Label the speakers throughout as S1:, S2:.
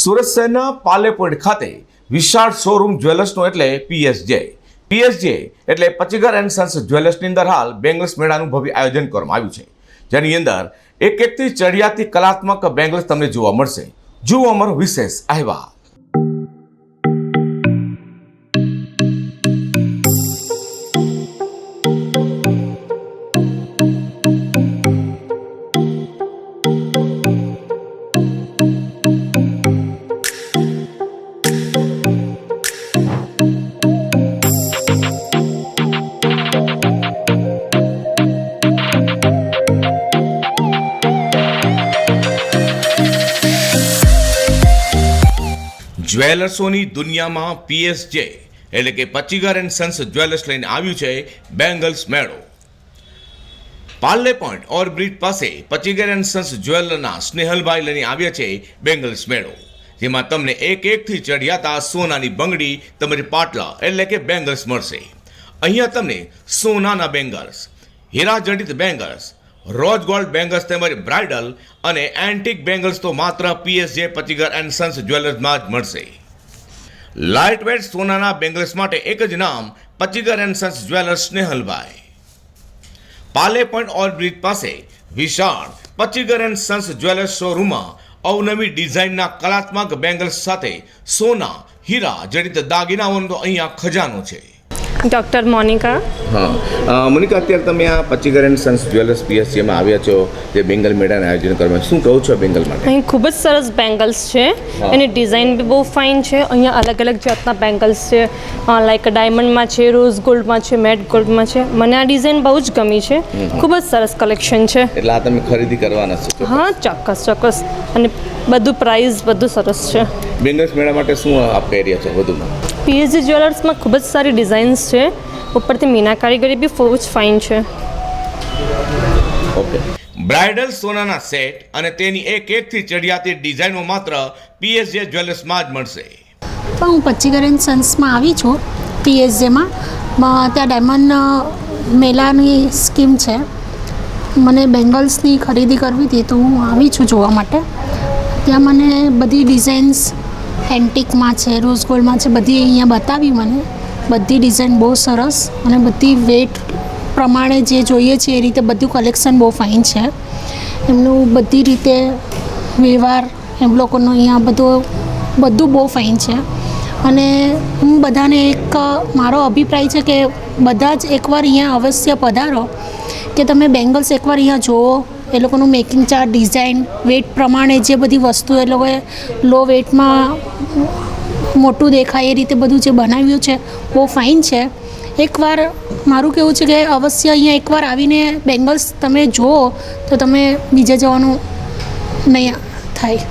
S1: સુરત શહેરના પાલેપોઈન્ટ ખાતે વિશાળ શોરૂમ જ્વેલર્સનો એટલે પીએસજે પીએસજે એટલે પચીગર એન્ડ સન્સ જ્વેલર્સની અંદર હાલ બેંગલ્સ મેળાનું ભવ્ય આયોજન કરવામાં આવ્યું છે. જેની અંદર એક એકથી ચડિયાતી કલાત્મક બેંગલ્સ તમને જોવા મળશે. જુઓ અમારો વિશેષ અહેવાલ. જ્વેલર્સોની દુનિયામાં પીએસજે એટલે કે પચીગર એન્ડ સન્સ જ્વેલર્સ લઈને આવ્યું છે બેંગલ્સ મેળો. પાર્લે પોઈન્ટ ઓર બ્રિજ પાસે પચીગર એન્ડ સન્સ જ્વેલરના સ્નેહલભાઈ લઈને આવ્યા છે બેંગલ્સ મેળો, જેમાં તમને એક એકથી ચઢિયાતા સોનાની બંગડી તમારી પાટલા એટલે કે બેંગલ્સ મળશે. અહીંયા તમને સોનાના બેંગલ્સ, હીરા જડિત બેંગલ્સ રોજ ગોલ્ડ બેંગલ્સ તેમજ બ્રાઇડલ અને એન્ટિક બેંગલ્સ તો માત્ર પીએસજે પચીગર એન્ડ સન્સ જ્વેલર્સમાં જ મળશે. લાઇટ વેટ સોનાના બેંગલ્સ માટે એક જ નામ Pachigar and sons jewellers Snehalbhai Parle point old bridge પાસે વિશાળ પચીગર એન્ડ સન્સ જ્વેલર્સ શોરૂમમાં અવનવી ડિઝાઇનના કલાત્મક બેંગલ્સ સાથે સોના, હીરા, જડિત દાગીનાઓનો તો અહીંયા ખજાનો છે.
S2: ડૉક્ટર મોનિકા
S1: હા. મોનિકા અત્યારે તમે આ પચીગર એન્ડ સન્સ જ્વેલર્સ પીએસસીમાં આવ્યા છો જે બેંગલ મેળાનું આયોજન કરવામાં શું કહું છો બેંગલ માટે?
S2: અહીં ખૂબ જ સરસ બેંગલ્સ છે. એની ડિઝાઇન બી બહુ ફાઇન છે. અહીંયા અલગ અલગ જાતના બેંગલ્સ છે. લાઈક ડાયમંડમાં છે રોઝ ગોલ્ડમાં છે મેટ ગોલ્ડમાં છે. મને આ ડિઝાઇન બહુ જ ગમી છે. ખૂબ જ સરસ કલેક્શન છે.
S1: એટલે આ તમે ખરીદી કરવાના છો
S2: હા ચોક્કસ ચોક્કસ. અને બધું પ્રાઇસ બધું સરસ છે.
S1: બેંગલ્સ મેળા માટે શું આપ કહી રહ્યા છો વધુમાં?
S2: પીએચજી જ્વેલર્સમાં ખૂબ જ સારી ડિઝાઇન્સ છે. ઉપરથી મીના કારીગરી બી બહુ જ ફાઇન છે.
S1: ઓકે બ્રાઇડલ સોનાના સેટ અને તેની એક એકથી ચડિયાતી ડિઝાઇનો માત્ર પીએસજે જ્વેલર્સમાં જ મળશે.
S3: પણ હું પચ્ચીગરન સન્સમાં આવી છું પીએસજેમાં ત્યાં ડાયમંડ મેલાની સ્કીમ છે. મને બેંગલ્સની ખરીદી કરવી હતી તો હું આવી છું જોવા માટે. ત્યાં મને બધી ડિઝાઇન્સ એન્ટિકમાં છે રોઝ ગોલ્ડમાં છે, બધી અહીંયા બતાવી મને. બધી ડિઝાઇન બહુ સરસ અને બધી વેટ પ્રમાણે જે જોઈએ છે એ રીતે બધું કલેક્શન બહુ ફાઇન છે. એમનું બધી રીતે વ્યવહાર એમ લોકોનો અહીંયા બધું બધું બહુ ફાઇન છે. અને હું બધાને એક, મારો અભિપ્રાય છે કે બધા જ એકવાર અહીંયા અવશ્ય પધારો કે તમે બેંગલ્સ એકવાર અહીંયા જુઓ. એ લોકોનું મેકિંગ ચાર્જ ડિઝાઇન વેટ પ્રમાણે જે બધી વસ્તુ એ લોકોએ લો વેટમાં મોટું દેખાય એ રીતે બધું જે બનાવ્યું છે, બહુ ફાઇન છે. એકવાર મારું કેવું છે કે અવશ્ય અહીંયા એકવાર આવીને બેંગલ્સ તમે જુઓ, તો તમે બીજે જવાનું નહીં થાય.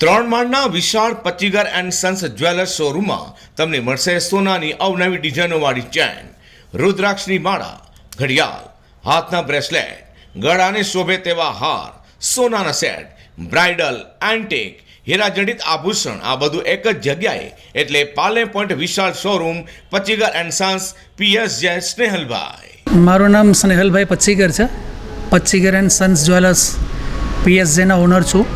S1: ત્રણ માળના વિશાળ પચીગર એન્ડ સન્સ જ્વેલર્સ શોરૂમમાં તમને મળશે સોનાની અવનવી ડિઝાઇનોવાળી ચેન, રુદ્રાક્ષની માળા, ઘડિયાળ, હાથના બ્રેસલેટ ગળાને શોભે તેવા હાર, સોનાના સેટ, બ્રાઇડલ એન્ટેક હીરાજડિત આભૂષણ, આ બધું એક જ જગ્યાએ. એટલે પાલે પોઈન્ટ વિશાળ showroom Pachchigar and sons PS જય સ્નેહલભાઈ.
S4: મારું નામ સ્નેહલભાઈ પચ્ચીગર છે. Pachchigar and sons jewellers, PS જેના ઓનર છું.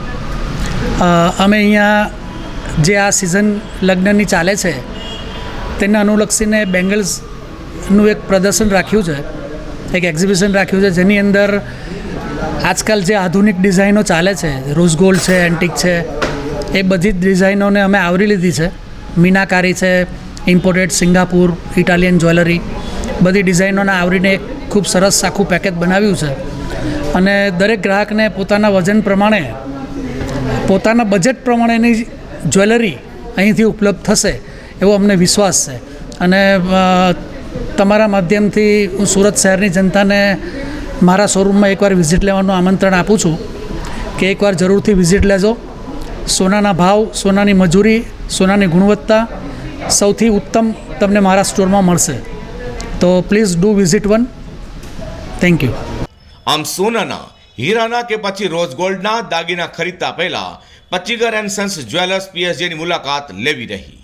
S4: અમે અહીંયા જે આ સિઝન લગ્નની ચાલે છે, તેને અનુલક્ષીને બેંગલ્સનું એક પ્રદર્શન રાખ્યું છે. એક એક્ઝિબિશન રાખ્યું છે જેની અંદર આજકાલ જે આધુનિક ડિઝાઇનો ચાલે છે રોઝ છે એન્ટિક છે, એ બધી જ ડિઝાઇનોને અમે આવરી લીધી છે. મીનાકારી છે ઇમ્પોર્ટેડ સિંગાપુર, ઇટાલિયન જ્વેલરી બધી ડિઝાઇનોને આવરીને એક ખૂબ સરસ આખું પેકેજ બનાવ્યું છે. અને દરેક ગ્રાહકને પોતાના વજન પ્રમાણે, પોતાના બજેટ પ્રમાણેની જ્વેલરી અહીંથી ઉપલબ્ધ થશે એવો અમને વિશ્વાસ છે. અને તમારા માધ્યમથી હું સુરત શહેરની જનતાને મારા શોરૂમમાં એકવાર વિઝિટ લેવાનું આમંત્રણ આપું છું કે એકવાર જરૂરથી વિઝિટ લેજો. સોનાના ભાવ, સોનાની મજૂરી, સોનાની ગુણવત્તા સૌથી ઉત્તમ તમને મારા સ્ટોરમાં મળશે. તો please do visit one. Thank you.
S1: આમ સોનાના, હીરાના કે પછી રોઝ ગોલ્ડના, દાગીના ખરીદતા પહેલા પચીગર એન્ડ સન્સ જ્વેલર્સ પીએસજીની મુલાકાત લેવી રહી.